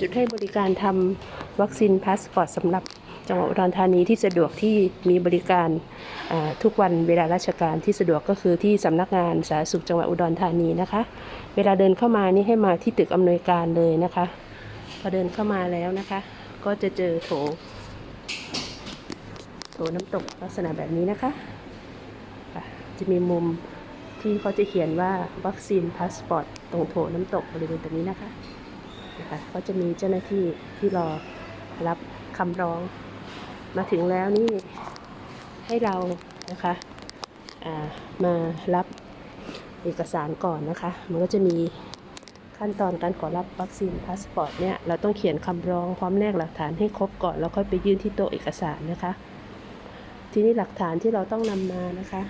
จุดให้บริการทำวัคซีนพาสปอร์ตสำหรับจังหวัดอุดรธานีที่สะดวกที่มีบริการทุกวันเวลาราชการที่สะดวกก็คือที่สำนักงานสาธารณสุขจังหวัดอุดรธานีนะคะ เวลาเดินเข้ามานี่ให้มาที่ตึกอำนวยการเลยนะคะพอเดินเข้ามาแล้วนะคะ ก็จะเจอโถ โถน้ำตกลักษณะแบบนี้นะคะค่ะจะมีมุมที่เขาจะเขียนว่าวัคซีนพาสปอร์ตตรงโถน้ำตกบริเวณตรงนี้นะคะ นะคะก็จะมีเจ้าหน้าที่ที่รอรับคำร้อง มาถึงแล้วนี่ให้เรานะคะามารับเอกสารก่อนนะคะ มันก็จะมีขั้นตอนการขอรับวัคซีนพาสปอร์ตเนี่ยเราต้องเขียนคำร้องพร้อมแนกหลักฐานให้ครบก่อน แล้วค่อยไปยื่นที่โต๊ะเอกสารนะคะ ทีนี้หลักฐานที่เราต้องนำมานะคะ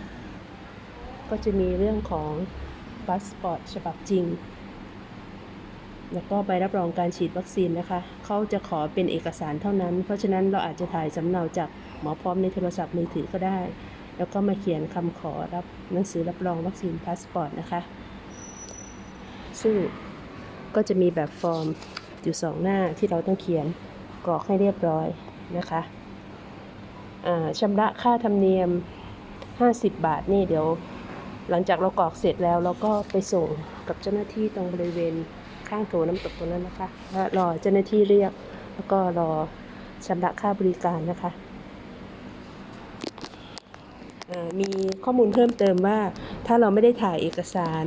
ก็จะมีเรื่องของพาสปอร์ตฉบับจริง แล้วก็ใบรับรองการฉีดวัคซีนนะคะ เขาจะขอเป็นเอกสารเท่านั้น เพราะฉะนั้นเราอาจจะถ่ายสำเนาจากหมอพร้อมในโทรศัพท์มือถือก็ได้ แล้วก็มาเขียนคำขอรับหนังสือรับรองวัคซีนพาสปอร์ตนะคะ ซึ่งก็จะมีแบบฟอร์มอยู่สองหน้าที่เราต้องเขียนกรอกให้เรียบร้อยนะคะอ่าชำระค่าธรรมเนียม 50 บาทนี่เดี๋ยว หลังจากเรากรอกเสร็จแล้วเราก็ไปส่งกับเจ้าหน้าที่ตรงบริเวณ ข้างโถน้ำตกตรงนั้นนะคะแล้วรอเจ้าหน้าที่เรียก แล้วก็รอชำระค่าบริการนะคะมีข้อมูลเพิ่มเติมว่า ถ้าเราไม่ได้ถ่ายเอกสาร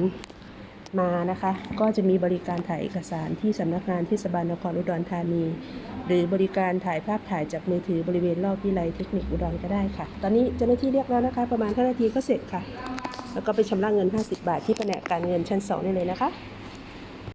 มานะคะ ก็จะมีบริการถ่ายเอกสารที่สำนักงานเทศบาลนครอุดรธานี หรือบริการถ่ายภาพถ่ายจากมือถือบริเวณรอบวิไลเทคนิคอุดรก็ได้ค่ะ ตอนนี้เจ้าหน้าที่เรียกแล้วนะคะ ประมาณ5นาทีก็เสร็จค่ะ แล้วก็ไปชำระเงิน 50 บาทที่แผนกการเงินชั้น 2 ได้เลยนะคะ